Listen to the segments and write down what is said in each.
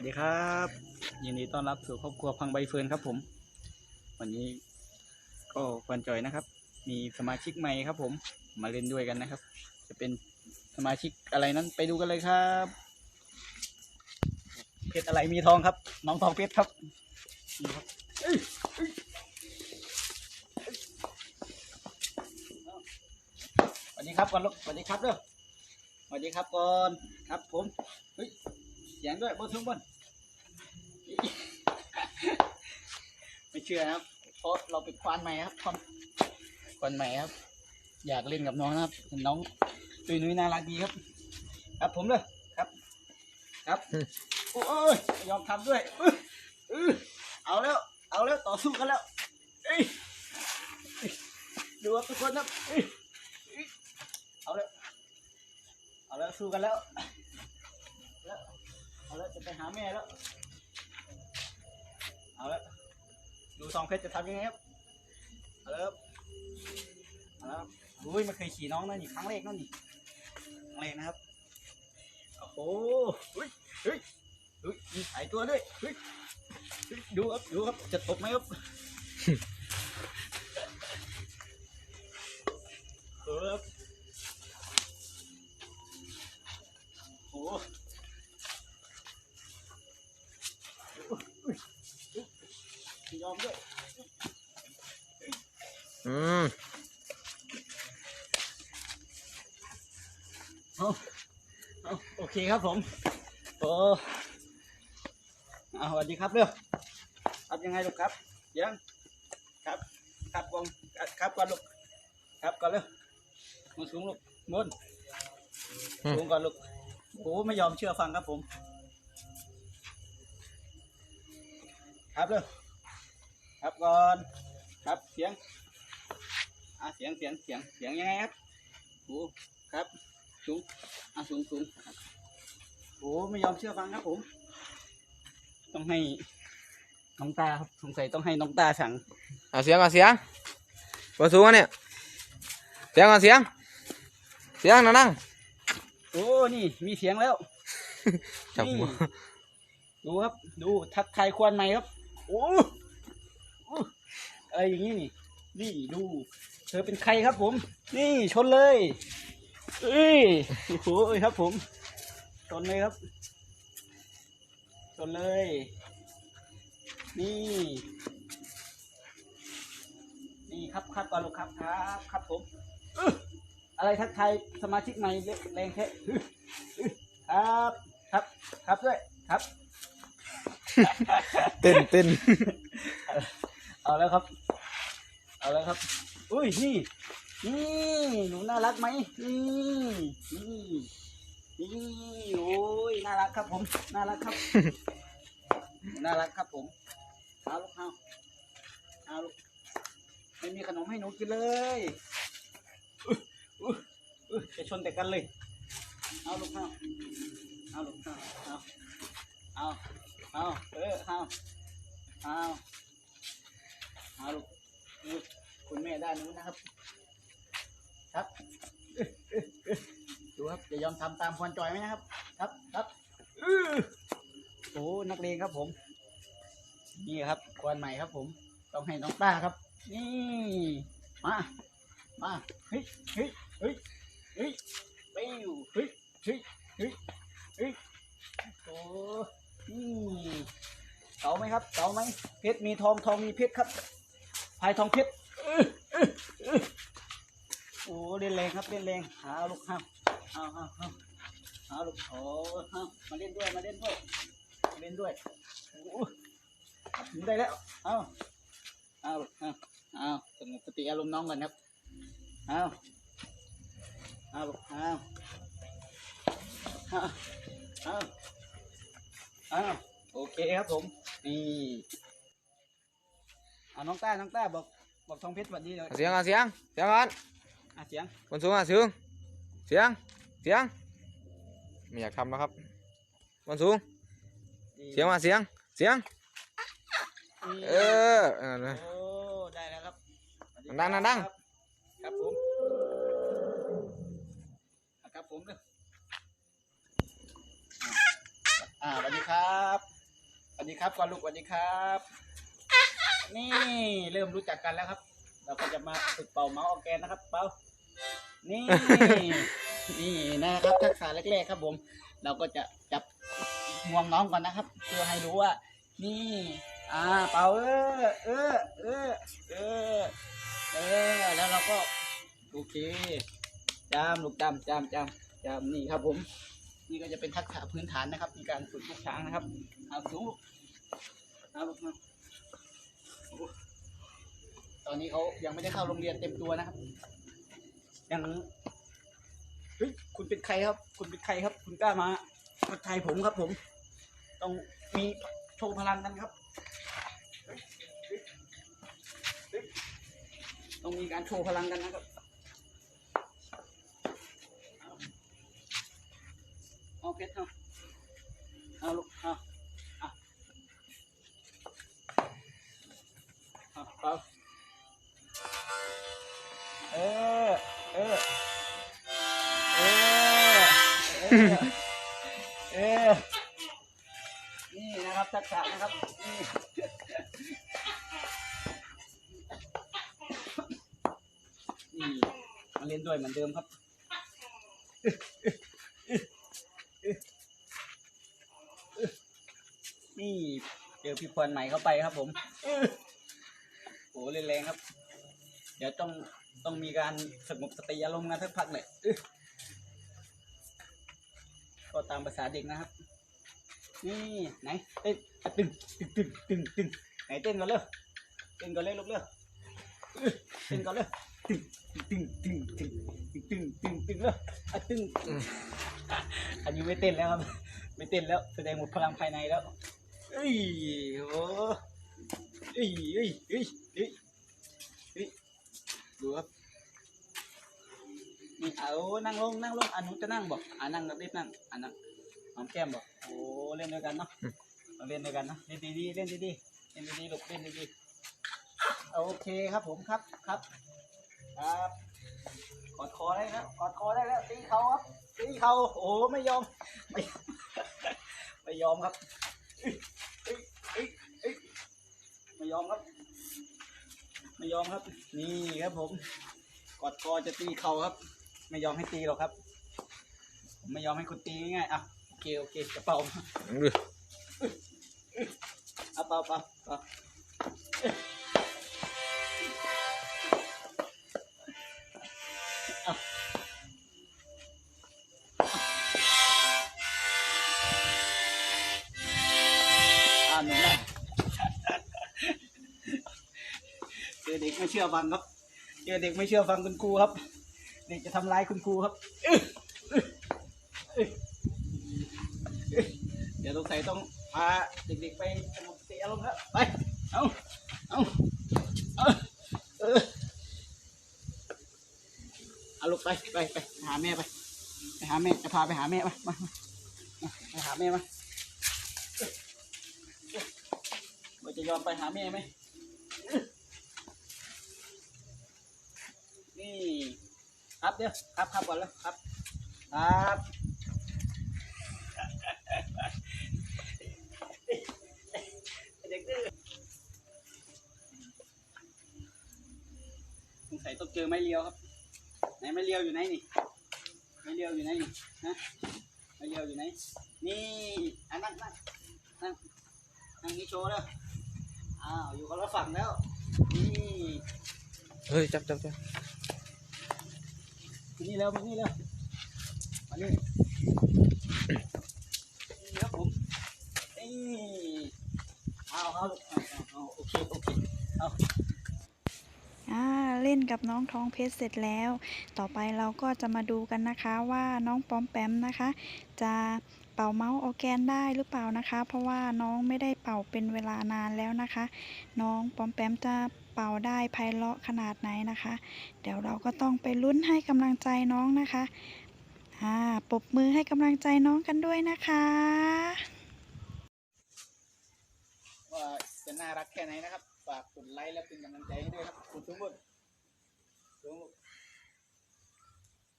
วัสดีครับยินดีต้อนรับสู่ครอบครัวพังใบเฟิร์นครับผม วันนี้ก็ควันจอยนะครับ มีสมาชิกใหม่ครับ ผมมาเล่นด้วยกันนะครับ จะเป็นสมาชิกอะไรนั้นไปดูกันเลยครับ เพชรอะไรมีทองครับ น้องทองเพชรครับนี่ครับสวัสดีครับก่อนลูกสวัสดีครับเด้อสวัสดีครับก่อนครับผมเฮ้ย สียงด้วยบนทุ่งบนไม่เชื่อนะครับเพราะเราเป็นควานใหม่ครับควานควานใหม่ครับ อยากเล่นกับน้องนะครับเห็นน้องตุยนุ้ยน่ารักดีครับ ครับผมเลยครับ ครับโอ้ยไม่ยอมทำด้วยอื้ออื้อเอาแล้ว เอาแล้วต่อสู้กันแล้วเอ้ยเอ้ยดูครับทุกคนครับเอ้ยเอ้ยเอาแล้วเอาแล้วสู้กันแล้วแล้ว เอาแล้วจะไปหาแม่แล้ว เอาละดูซองเพชรจะทำยังไงครับ เอาละครับเอาละครับอุ้ยไม่เคยขี่น้องนะนี่ครั้งแรกนั่นนี่ครั้งแรกนะครับ โอ้โหเฮ้ยเฮ้ยเฮ้ยมีสายตัวด้วยเฮ้ยเฮ้ยดูครับ ดูครับ จะตกไหมครับ เออครับโอ้โห ย อมด้วยอืมเอาเอาโอเคครับผมโอ้เอาสวัสดีครับเร็วครับยังไงลูกครับยังครับครับก่อนครับก่อนลูกครับก่อนเร็วมาสูงลูกบนสูงก่อนลูกโอ้ไม่ยอมเชื่อฟังครับผม ครับเร็ว ครับก่อน ครับเสียงอะเสียงเสียงเสียงเสียงยังไงครับโอ้ครับสูงอะสูงสูงโอ้ไม่ยอมเชื่อฟังครับผม ต้องให้น้องตาครับสงสัยต้องให้น้องตาสั่งเอาเสียงก่อนเสียงบนสูงอะเนี่ยเสียงก่อนเสียง เสียงนั่งนั่งโอ้นี่มีเสียงแล้วจับหัวนี่ดูครับ ดูทักทายควรไหมครับ โอ้โอ้ อะไรอย่างนี้นี่นี่ดู เธอเป็นใครครับผม นี่ชนเลยเอ้ยโอ้โหครับ ผมชนเลยครับชนเลย นี่ นี่ครับครับก่อนลูกครับครับครับผมอื้ออะไรทักทายสมาชิกใหม่แรงแค่อื้ออื้อครับครับครับด้วยครับ เต้นเต้นเอาแล้วครับเอาแล้ว ครับ อุ้ยนี่นี่หนูน่ารักไหมนี่นี่นี่โอ้ยน่ารักครับผมน่ารักครับ น่ารักครับผมเอาลูกเอาเอาลูกไม่มีขนมให้หนูกินเลยอุ๊ยอุ๊ยอุ๊ยจะชนแต่กันเลย เอาลูกเอาเอาลูกเอาเอาเอาเอาเออเอาเอาเอาลูกลูก คุณแม่ด้านนู้นนะครับ ครับดูครับจะยอมทำตามควรจอยไหมนะครับ ครับครับโอ้นักเลงครับผม นี่ครับควรใหม่ครับผม ต้องให้น้องต้าครับ นี่มามาเฮ้ยเฮ้ยเฮ้ยเฮ้ยไปอยู่เฮ้ยเฮ้ยเฮ้ยเฮ้ยโอ้นี่เก๋าไหมครับเก๋าไหมเพชรมีทองทองมีเพชรครับพายทองเพชร โอ้เล่นแรงครับเล่นแรงหาลูกห้ามเอาเอาเอาเอาลูกโอ้เอามาเล่นด้วยมาเล่นด้วยมาเล่นด้วยโอ้ถึงได้แล้วเอาเอาเอาเอาสงบสติอารมณ์น้องก่อนครับเอาเอาลูกเอาเอาเอาเอาโอเคครับผมนี่เอาน้องต้าน้องต้าบอก บอกทองเพชรสวัสดีเลยเอาเสียงก่อนเสียงเสียงก่อนอะเสียงบนสูงอะเสียงเสียงเสียงไม่อยากทำนะครับบนสูงนี่เสียงมาเสียงเสียง นี่เออเออ โอ้ได้แล้วครับสวัสดังๆดังๆ ครับครับผมอะครับผมเด้ออ่าอ่าสวัสดีครับครับก่อนลูกสวัสดีครับ นี่เริ่มรู้จักกันแล้วครับ เราก็จะมาฝึกเป่าเมาส์ออร์แกนนะครับ เป่า นี่ นี่นะครับทักษะแรกๆครับผม เราก็จะจับงวงน้องก่อนนะครับ เพื่อให้รู้ว่า นี่ อ่า เป่าเออเออเออเออเออแล้วเราก็โอเคจามลูกจามจามจามจามนี่ครับผม นี่ก็จะเป็นทักษะพื้นฐานนะครับในการฝึกลูกช้างนะครับเอาสูงเอาลูกมา ตอนนี้เขายังไม่ได้เข้าโรงเรียนเต็มตัวนะครับ ยังเฮ้ยคุณเป็นใครครับ คุณเป็นใครครับ คุณกล้ามามาทายผมครับ ผม ต้องมีโชว์พลังกันครับเฮ้ยต้องมีการโชว์พลังกันนะครับเอาเพชรเอาเอาลูกเอา เอาเอเออเออ เออ เออ เออ นี่นะครับทักษะนะครับนี่นี่มาเล่นด้วยเหมือนเดิมครับนี่เจอพี่พรใหม่เข้าไปครับผม โอ้เล่นแรงครับ เดี๋ยวต้องต้องมีการสงบสติอารมณ์กันสักพักเลยก็ตามภาษาเด็กนะครับ นี่ไหนเต้นตึงตึงตึงตึงตึงไหนเต้นก่อนเลยเต้นก่อนเลยลูกเลยเต้นก่อนเลยตึงตึงตึงตึงตึงตึงตึงเลยอ่ตึงอันนี้ไม่เต้นแล้วครับ ไม่เต้นแล้ว แสดงหมดพลังภายในแล้วเอ้ยโอ้ อ้ยเอ้ยเอ้ยเอ้ยเอ้ยดูครับนี่เอานั่งลงนั่งลงอันนู้นจะนั่งบอกอ่านั่งรีบนั่งอ่านั่งหอมแก้มบอกโอ้เล่นด้วยกันเนาะเราเล่นด้วยกันเนาะเล่นดีๆเล่นดีๆเล่นดีๆลูกเล่นดีๆโอเคครับผมครับครับ ครับกอดคอได้แล้วกอดคอได้แล้วตีเขาครับตีเขาโอ้ไม่ยอมไม่ไม่ยอมครับ ยอมครับ ไม่ยอมครับ นี่ครับผม กอดคอจะตีเข่าครับ ไม่ยอมให้ตีหรอกครับ ผมไม่ยอมให้คุณตีง่ายๆอะโอเคโอเคกระเป๋าเอาเปล่าเปล่าเปล่าเอา เด็กไม่เชื่อฟังครับเจอเด็กไม่เชื่อฟังคุณครูครับ เด็กจะทำร้ายคุณครูครับ เดี๋ยวสงสัยต้องพาเด็กๆไปสงบสติอารมณ์ครับไปเอาเอาเอาเออเอาลูกไปไปไปหาแม่ไปไปหาแม่จะพาไปหาแม่มามามาไปหาแม่มาว่าจะยอมไปหาแม่ไหม นี่ครับเดี๋ยวครับครับก่อนแล้วครับ ครับเด็กดื้อสงสัยต้องเจอไม้เลียวครับ ไหนไม้เลียวอยู่ไหนนี่ไม้เลียวอยู่ไหนนี่นะไม้เลียวอยู่ไหน นี่อะนั่งนั่งนั่งนั่งนี่โชว์เลยอ้าวอยู่คนละฝั่งแล้วนี่เฮ้ยจับจับจับมา นี่แล้วมานี่แล้วมานี่นี่ครับผมนี่เอาเอาเอาเอาโอเคโอเคเอาอ่าเล่นกับน้องท้องเพชรเสร็จแล้ว ต่อไปเราก็จะมาดูกันนะคะว่าน้องปอมแปมนะคะ จะเป่าเมาส์ออแกนได้หรือเปล่านะคะ เพราะว่าน้องไม่ได้เป่าเป็นเวลานานแล้วนะคะ น้องปอมแปมจะ ป่าได้ไพเราะขนาดไหนนะคะ เดี๋ยวเราก็ต้องไปลุ้นให้กำลังใจน้องนะคะอ่าปบมือให้กำลังใจน้องกันด้วยนะคะ ว่าจะน่ารักแค่ไหนนะครับ ฝากกดไลค์และเป็นกำลังใจให้ด้วยครับกดทุกคนทุก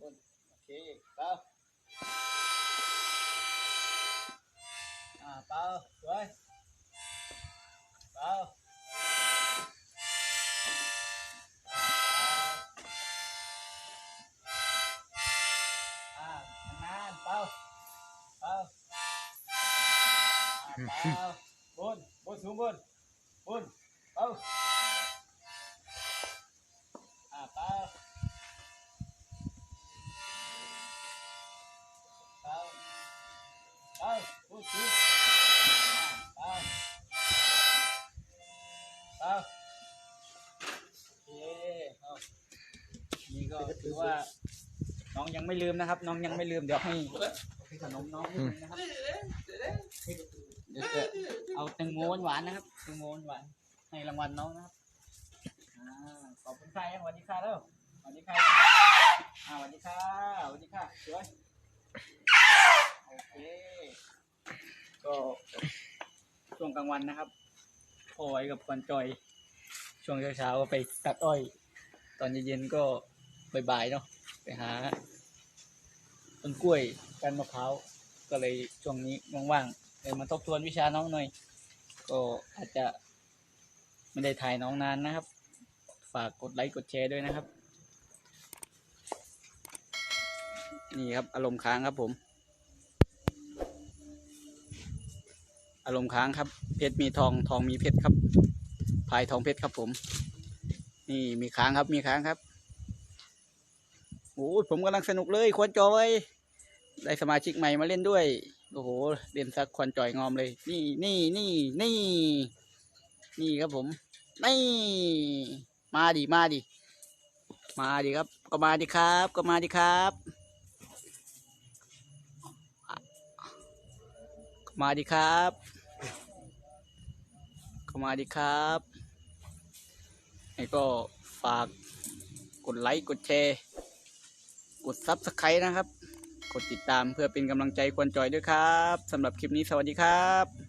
คนโอเคเป้า บนบนสูงบนบนเป่าอ่าเป่าเป่าเป่าบนสูงอ่าเป่าเป่าโอเคเอานี่ก็ถือว่า น้องยังไม่ลืมนะครับ น้องยังไม่ลืมเดี๋ยวให้ขนมน้องนิดนึงนะครับเดี๋ยว จะเอาแตงโมหวานๆนะครับแตงโมหวานให้รางวัลน้องนะครับอ่าขอบคุณค่ะยังสวัสดีค่ะแล้วสวัสดีค่ะอ่าสวัสดีค่ะสวัสดีค่ะสวยโอเคก็ช่วงกลางวันนะครับพอไว้กับควันจอย ช่วงเช้าๆก็ไปตัดอ้อย ตอนเย็นๆก็บ่ายๆเนาะไปหาต้นกล้วยกันมะพร้าวก็เลยช่วงนี้ว่างๆ เลยมาทบทวนวิชาน้องหน่อย ก็อาจจะไม่ได้ถ่ายน้องนานนะครับ ฝากกดไลค์กดแชร์ด้วยนะครับ นี่ครับอารมณ์ค้างครับผม อารมณ์ค้างครับ เพชรมีทองทองมีเพชรครับพายทองเพชรครับผม นี่มีค้างครับมีค้างครับโอ้ผมกำลังสนุกเลยควนจอย ได้สมาชิกใหม่มาเล่นด้วย โอ้โหเล่นสักควันจอยงอมเลย นี่นี่นี่นี่ นี่ครับผม นี่ มาดิมาดิมาดิครับ ก็มาดิครับ ก็มาดิครับก็มาดิครับก็มาดิครับให้ก็ฝากกดไลค์กดแชร์ กดซับสไครต์นะครับ กดติดตามเพื่อเป็นกำลังใจควรจอยด้วยครับสำหรับคลิปนี้สวัสดีครับ